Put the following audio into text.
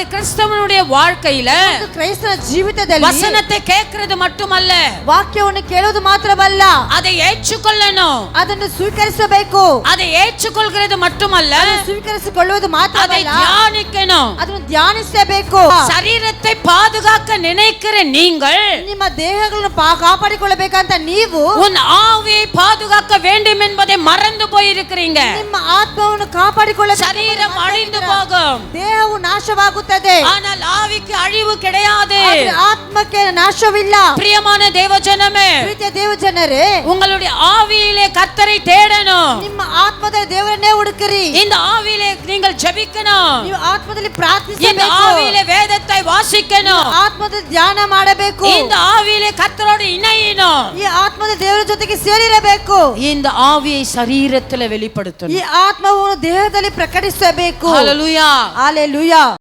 ஒரு கிறிஸ்தவனுடைய வாழ்க்கையில ಒಂದು ಕ್ರೈಸ್ತನ ಜೀವಿತದಲ್ಲಿ வசனத்தை கேட்கறது மட்டுமல்ல ವಾಕ್ಯವನ್ನು ಕೇಳೋದು ಮಾತ್ರವಲ್ಲ அதை ஏற்றுக்கொள்ளணும் ಅದನ್ನು ಸ್ವೀಕರಿಸಬೇಕು அதை ஏற்றுக்கொள்கிறது மட்டுமல்ல ಅದನ್ನು ಸ್ವೀಕರಿಸಿಕೊಳ್ಳುವುದು அதை ಮಾತ್ರವಲ್ಲ தியானிக்கணும் ಅದನ್ನು ಧ್ಯಾನಿಸಬೇಕು சரீரத்தை பாதுகாக்க நினைக்கிற நீங்கள் ನಿಮ್ಮ ದೇಹಗಳನ್ನು ಪಾ- ಕಾಪಾಡಿಕೊಳ್ಳಬೇಕಂತ ನೀವು உன் ஆவியை பாதுகாக்க வேண்டும் என்பதை மறந்து போயிருக்கிறீங்க ನಿಮ್ಮ ಆತ್ಮವನ್ನು ಕಾಪಾಡಿಕೊಳ್ಳಬೇಕು சரீரம் அழிந்து போகும் ದೇಹವು ನಾಶವಾಗುತ್ತದೆ ஆனால் ஆவிக்கு அழிவு கிடையாது ಆದ್ರೆ ಆತ್ಮಕ್ಕೆ ನಾಶವಿಲ್ಲ பிரியமான தேவஜனமே ಪ್ರೀತಿಯ ದೇವ ಜನರೇ உங்களுடைய ஆவியிலே கர்த்தரை தேடணும் ನಿಮ್ಮ ಆತ್ಮದ ದೇವರನ್ನೇ ಹುಡುಕಿರಿ இந்த ஆவியிலே நீங்கள் ஜெபிக்கணும் ನೀವು ಆತ್ಮದಲ್ಲಿ இந்த ಪ್ರಾರ್ಥಿಸಬೇಕು ஆவியிலே வேதத்தை வாசிக்கணும் ಆತ್ಮದ ಧ್ಯಾನ ಮಾಡಬೇಕು இந்த ஆவியிலே கர்த்தரோடு இணையணும் ಈ ಆತ್ಮದ ದೇವರ ಜೊತೆಗೆ ಸೇರಿರಬೇಕು இந்த ஆவியை சரீரத்துல வெளிப்படுத்தணும் ಈ ಆತ್ಮವನ್ನು ದೇಹದಲ್ಲಿ ಪ್ರಕಟಿಸಬೇಕು ஹalleluya ಹಾಲೆಲೂಯಾ